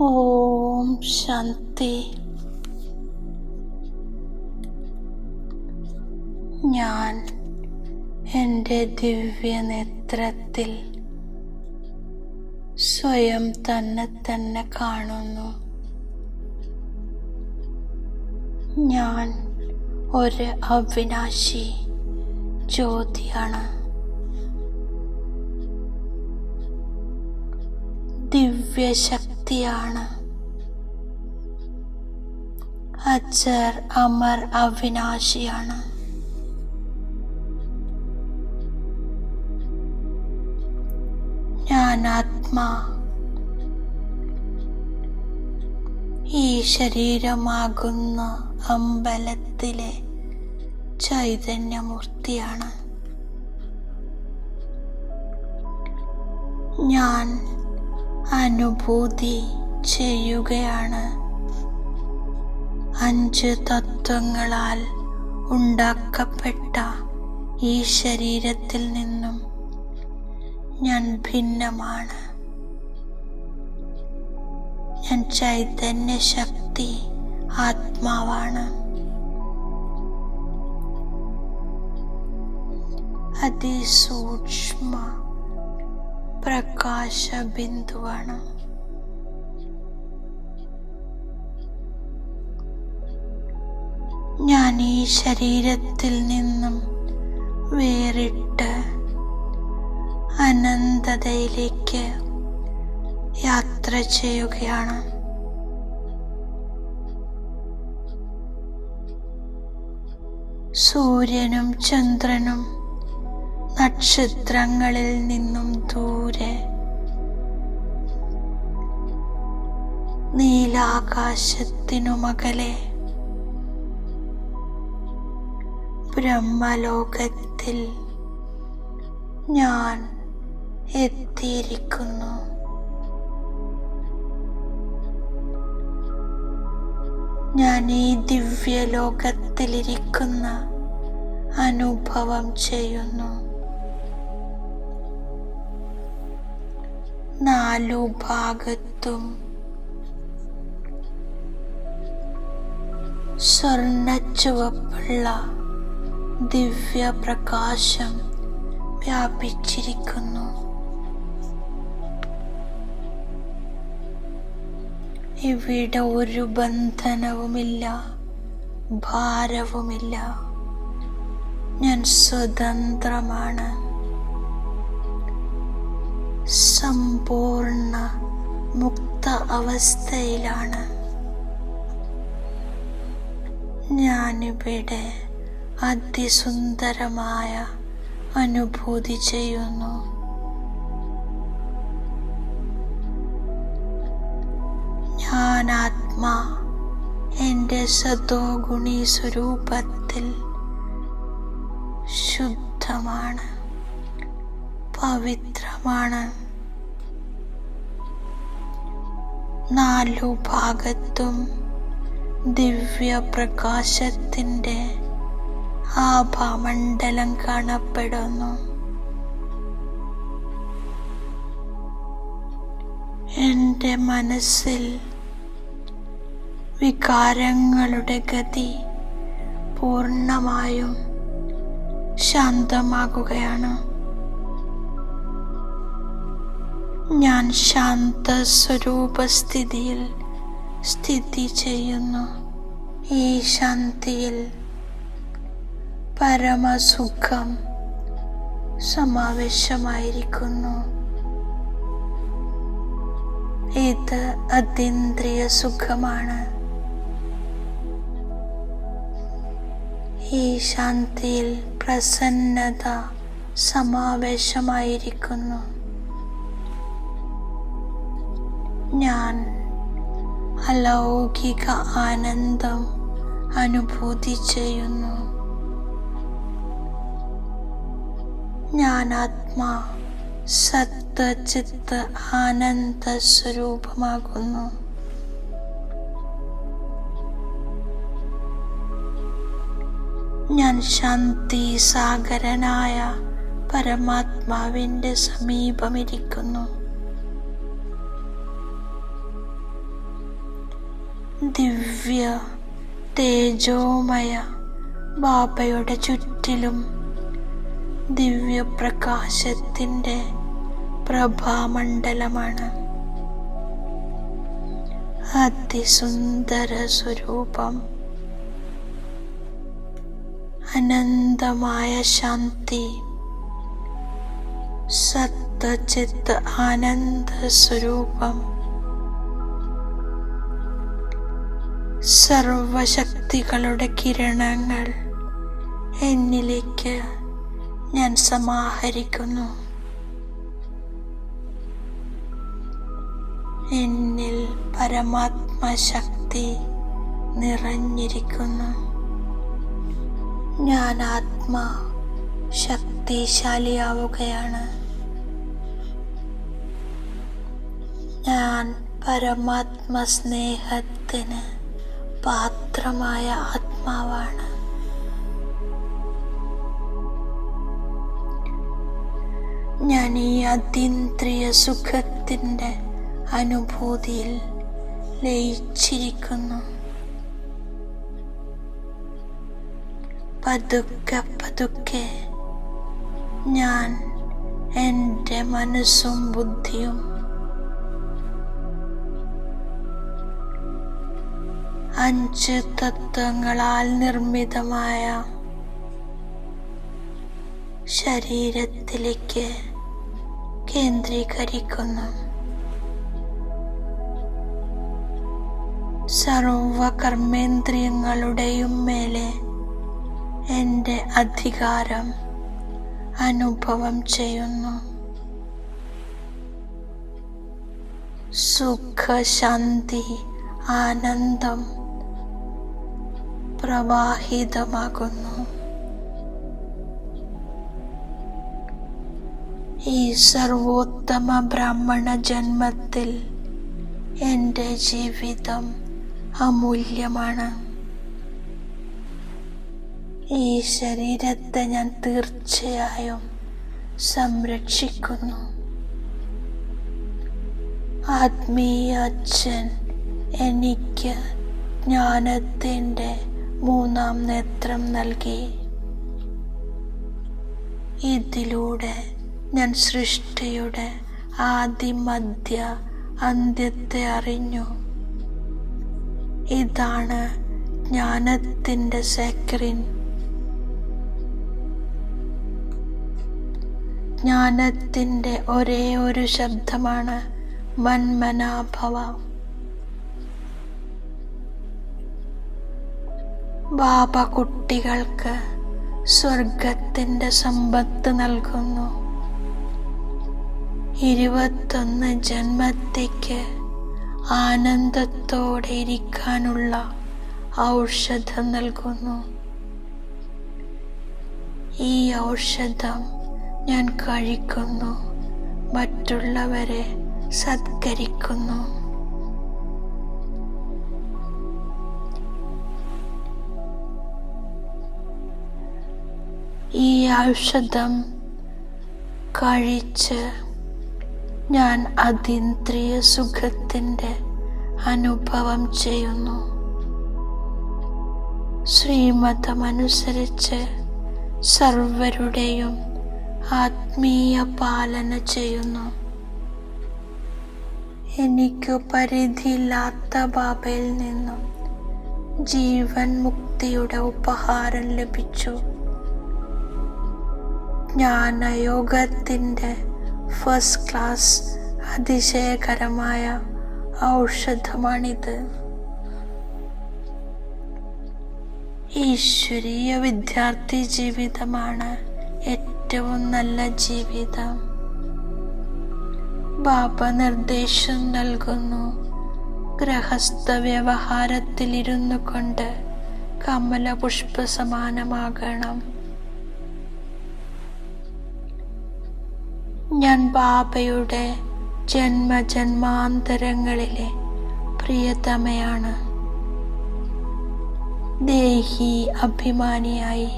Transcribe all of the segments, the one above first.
ഓം ശാന്തി. ഞാൻ എന്റെ ദിവ്യനേത്രത്തിൽ സ്വയം തന്നെ തന്നെ കാണുന്നു. ഞാൻ ഒരു അവിനാശി ജ്യോതിയാണ്. ദിവ്യശക്തിയാണ്. അജർ അമർ അവിനാശിയാണ്. ഞാൻ ആത്മാ ഈ ശരീരമാകുന്ന അമ്പലത്തിലെ ചൈതന്യമൂർത്തിയാണ്. ഞാൻ അനുഭൂതി ചെയ്യുകയാണ്. അഞ്ച് തത്വങ്ങളാൽ ഉണ്ടാക്കപ്പെട്ട ഈ ശരീരത്തിൽ നിന്നും ഞാൻ ഭിന്നമാണ്. ഞാൻ ചൈതന്യ ശക്തി ആത്മാവാണ്. അതിസൂക്ഷ്മ പ്രകാശ ബിന്ദുവാണ് ഞാൻ ഈ ശരീരത്തിൽ നിന്നും വേറിട്ട് അനന്തതയിലേക്ക് യാത്ര ചെയ്യുകയാണ്. സൂര്യനും ചന്ദ്രനും നക്ഷത്രങ്ങളിൽ നിന്നും ദൂരെ. നീലാകാശത്തിനു നീലാകാശത്തിനുമകലെ. ബ്രഹ്മലോകത്തിൽ ഞാൻ എത്തിയിരിക്കുന്നു. ഞാൻ ഈ ദിവ്യലോകത്തിലിരിക്കുന്ന അനുഭവം ചെയ്യുന്നു. നാലു ഭാഗത്തും സ്വർണ ചുവപ്പുള്ള ദിവ്യപ്രകാശം വ്യാപിച്ചിരിക്കുന്നു. ഇവിടെ ഒരു ബന്ധനവുമില്ല ഭാരവുമില്ല. ഞാൻ സ്വതന്ത്രമാണ്. സമ്പൂർണ മുക്ത അവസ്ഥയിലാണ്. ഞാനിവിടെ അതിസുന്ദരമായ അനുഭൂതി ചെയ്യുന്നു. ഞാൻ ആത്മാ എന്റെ സതോഗുണി സ്വരൂപത്തിൽ ശുദ്ധമാണ്. പവിത്രമാണ്. നാലു ഭാഗത്തും ദിവ്യപ്രകാശത്തിന്റെ ആഭാമണ്ഡലം കാണപ്പെടുന്നു. എന്റെ മനസ്സിൽ വികാരങ്ങളുടെ ഗതി പൂർണമായും ശാന്തമാകുകയാണ്. ഞാൻ ശാന്ത സ്വരൂപസ്ഥിതിയിൽ സ്ഥിതി ചെയ്യുന്നു. ഈ ശാന്തിയിൽ പരമസുഖം സമാവേശമായിരിക്കുന്നു. ഇത് അതീന്ദ്രിയ സുഖമാണ്. ഈ ശാന്തിയിൽ പ്രസന്നത സമാവേശമായിരിക്കുന്നു. ഞാൻ അലൗകിക ആനന്ദം അനുഭൂതി ചെയ്യുന്നു ഞാൻ ആത്മാ സത്ത് ചിത്ത് ആനന്ദ സ്വരൂപമാകുന്നു ഞാൻ ശാന്തി സാഗരനായ പരമാത്മാവിന്റെ സമീപമിരിക്കുന്നു. ദിവ്യ തേജോമയ ബാബയുടെ ചുറ്റിലും ദിവ്യപ്രകാശത്തിന്റെ പ്രഭാമണ്ഡലമാണ്. അതിസുന്ദര സ്വരൂപം. അനന്തമായ ശാന്തി. സത്തചിത്ത് ആനന്ദ സ്വരൂപം. സർവശക്തികളുടെ കിരണങ്ങൾ എന്നിലേക്ക് ഞാൻ സമാഹരിക്കുന്നു. എന്നിൽ പരമാത്മശക്തി നിറഞ്ഞിരിക്കുന്നു. ഞാൻ ആത്മാ ശക്തിശാലിയാവുകയാണ് ഞാൻ പരമാത്മ സ്നേഹത്തിന് പാത്രമായ ആത്മാവാണ്. ഞാൻ ഈ അതീന്ദ്രിയ സുഖത്തിന്റെ അനുഭൂതിയിൽ ലയിച്ചിരിക്കുന്നു. പതുക്കെ പതുക്കെ ഞാൻ എന്റെ മനസ്സും ബുദ്ധിയും അഞ്ച് തത്വങ്ങളാൽ നിർമ്മിതമായ ശരീരത്തിലേക്ക് കേന്ദ്രീകരിക്കുന്നു. സർവകർമ്മേന്ദ്രിയങ്ങളുടെയും മേലെ എന്റെ അധികാരം അനുഭവം ചെയ്യുന്നു. സുഖശാന്തി ആനന്ദം പ്രവാഹിതമാകുന്നു. ഈ സർവോത്തമ ബ്രാഹ്മണ ജന്മത്തിൽ എന്റെ ജീവിതം അമൂല്യമാണ്. ഈ ശരീരത്തെ ഞാൻ തീർച്ചയായും സംരക്ഷിക്കുന്നു. ആത്മീയ അച്ഛൻ എനിക്ക് ജ്ഞാനത്തിന്റെ മൂന്നാം നേത്രം നൽകി. ഇതിലൂടെ ഞാൻ സൃഷ്ടിയുടെ ആദിമധ്യ അന്ത്യത്തെ അറിഞ്ഞു. ഇതാണ് ജ്ഞാനത്തിന്റെ സെക്രിൻ ജ്ഞാനത്തിന്റെ ഒരേ ഒരു ശബ്ദമാണ് മന്മനാഭവ. ബാബ കുട്ടികൾക്ക് സ്വർഗത്തിന്റെ സമ്പത്ത് നൽകുന്നു. ഇരുപത്തൊന്ന് ജന്മത്തേക്ക് ആനന്ദത്തോടെ ഇരിക്കാനുള്ള ഔഷധം നൽകുന്നു. ഈ ഔഷധം ഞാൻ കഴിക്കുന്നു. മറ്റുള്ളവരെ സത്കരിക്കുന്നു. ഈ ഔഷധം കഴിച്ച് ഞാൻ അതീന്ദ്രിയ സുഖത്തിന്റെ അനുഭവം ചെയ്യുന്നു. ശ്രീമതമനുസരിച്ച് സർവരുടെയും ആത്മീയ പാലന ചെയ്യുന്നു. എനിക്ക് പരിധിയില്ലാത്ത ബാബയിൽ നിന്നും ജീവൻ മുക്തിയുടെ ഉപഹാരം ലഭിച്ചു. ജ്ഞാനയോഗത്തിന്റെ ഫസ്റ്റ് ക്ലാസ് അതിശയകരമായ ഔഷധമാണിത്. ഈശ്വരീയ വിദ്യാർത്ഥി ജീവിതമാണ് ഏറ്റവും നല്ല ജീവിതം. ബാബ നിർദ്ദേശം നൽകുന്നു. ഗ്രഹസ്ഥ വ്യവഹാരത്തിലിരുന്നു കൊണ്ട് കമലപുഷ്പ സമാനമാകണം. ഞാൻ ബാബയുടെ ജന്മജന്മാന്തരങ്ങളിലെ പ്രിയതമയാണ്. ദേഹി അഭിമാനിയായി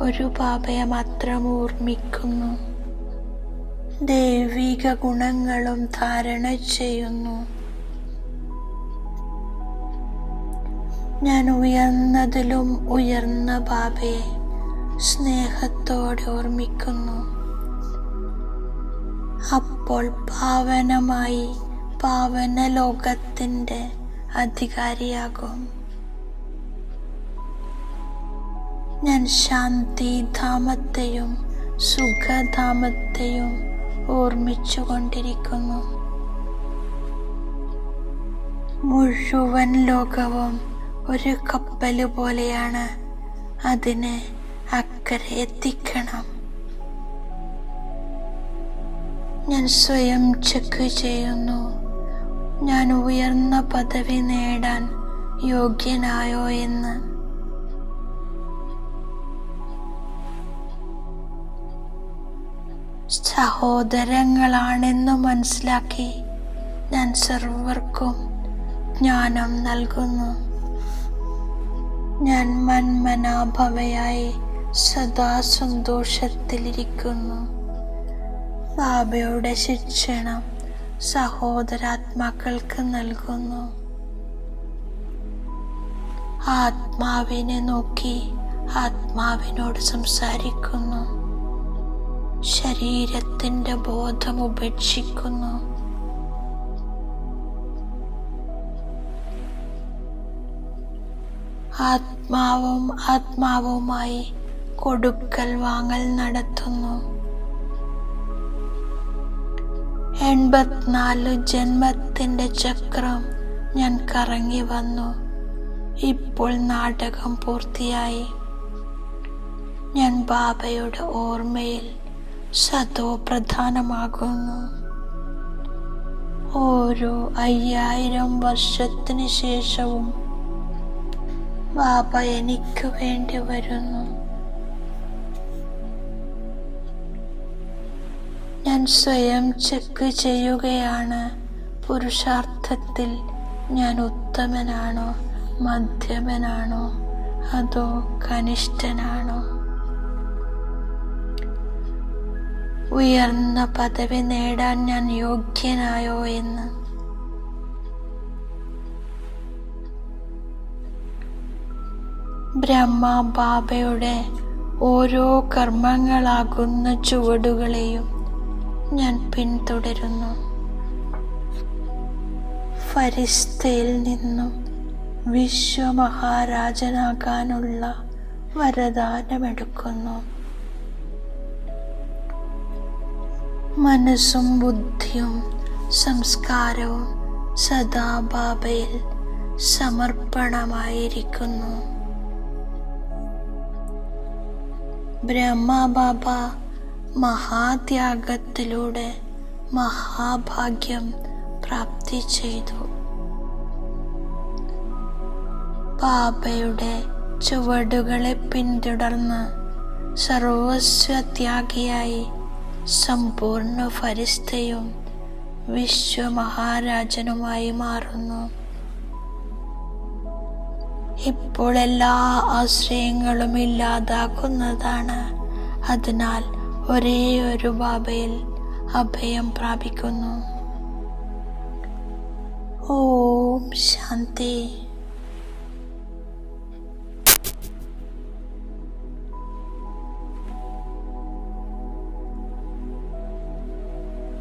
ഒരു ബാബയെ മാത്രം ഓർമ്മിക്കുന്നു. ദൈവിക ഗുണങ്ങളും ധാരണ ചെയ്യുന്നു. ഞാൻ ഉയർന്നതിലും ഉയർന്ന ബാബയെ സ്നേഹത്തോടെ ഓർമ്മിക്കുന്നു. അപ്പോൾ പാവനമായി പാവന ലോകത്തിന്റെ അധികാരിയാകും. ഞാൻ ശാന്തിധാമത്തെയും സുഖധാമത്തെയും ഓർമ്മിച്ചു കൊണ്ടിരിക്കുന്നു മുഴുവൻ ലോകവും ഒരു കപ്പൽ പോലെയാണ് അതിനെ അക്കരെ എത്തിക്കണം. ഞാൻ സ്വയം ചെക്ക് ചെയ്യുന്നു. ഞാൻ ഉയർന്ന പദവി നേടാൻ യോഗ്യനായോ എന്ന്. സഹോദരങ്ങളാണെന്ന് മനസ്സിലാക്കി ഞാൻ സർവർക്കും ജ്ഞാനം നൽകുന്നു. ഞാൻ മന്മനാഭവയായി സദാ സന്തോഷത്തിലിരിക്കുന്നു ബാബയുടെ ശിക്ഷണം സഹോദരാത്മാക്കൾക്ക് നൽകുന്നു. ആത്മാവിനെ നോക്കി ആത്മാവിനോട് സംസാരിക്കുന്നു. ശരീരത്തിന്റെ ബോധം ഉപേക്ഷിക്കുന്നു. ആത്മാവും ആത്മാവുമായി കൊടുക്കൽ വാങ്ങൽ നടത്തുന്നു. എൺപത്തിനാല് ജന്മത്തിന്റെ ചക്രം ഞാൻ കറങ്ങി വന്നു. ഇപ്പോൾ നാടകം പൂർത്തിയായി. ഞാൻ ബാബയുടെ ഓർമ്മയിൽ സതോ പ്രധാനമാകുന്നു. ഓരോ അയ്യായിരം വർഷത്തിന് ശേഷവും ബാബ എനിക്ക് വേണ്ടി വരുന്നു. സ്വയം ചെക്ക് ചെയ്യുകയാണ്. പുരുഷാർത്ഥത്തിൽ ഞാൻ ഉത്തമനാണോ? മധ്യമനാണോ? അതോ കനിഷ്ഠനാണോ? ഉയർന്ന പദവി നേടാൻ ഞാൻ യോഗ്യനായോ എന്ന്? ബ്രഹ്മ ബാബയുടെ ഓരോ കർമ്മങ്ങളാകുന്ന ചുവടുകളെയും ഞാൻ പിന്തുടരുന്നു. ഫരിസ്തയിൽ നിന്നും വിശ്വമഹാരാജനാകാനുള്ള വരദാനമെടുക്കുന്നു. മനസ്സും ബുദ്ധിയും സംസ്കാരവും സദാ ബാബയിൽ സമർപ്പണമായിരിക്കുന്നു. ബ്രഹ്മബാബ മഹാത്യാഗത്തിലൂടെ മഹാഭാഗ്യം പ്രാപ്തി ചെയ്തു. ബാബയുടെ ചുവടുകളെ പിന്തുടർന്ന് സർവസ്വത്യാഗിയായി സമ്പൂർണ ഫരിസ്തയും വിശ്വമഹാരാജനുമായി മാറുന്നു. ഇപ്പോൾ എല്ലാ ആശ്രയങ്ങളും ഇല്ലാതാക്കുന്നതാണ്. അതിനാൽ ഒരേ ഒരു ബാബയിൽ അഭയം പ്രാപിക്കുന്നു. ഓം ശാന്തി.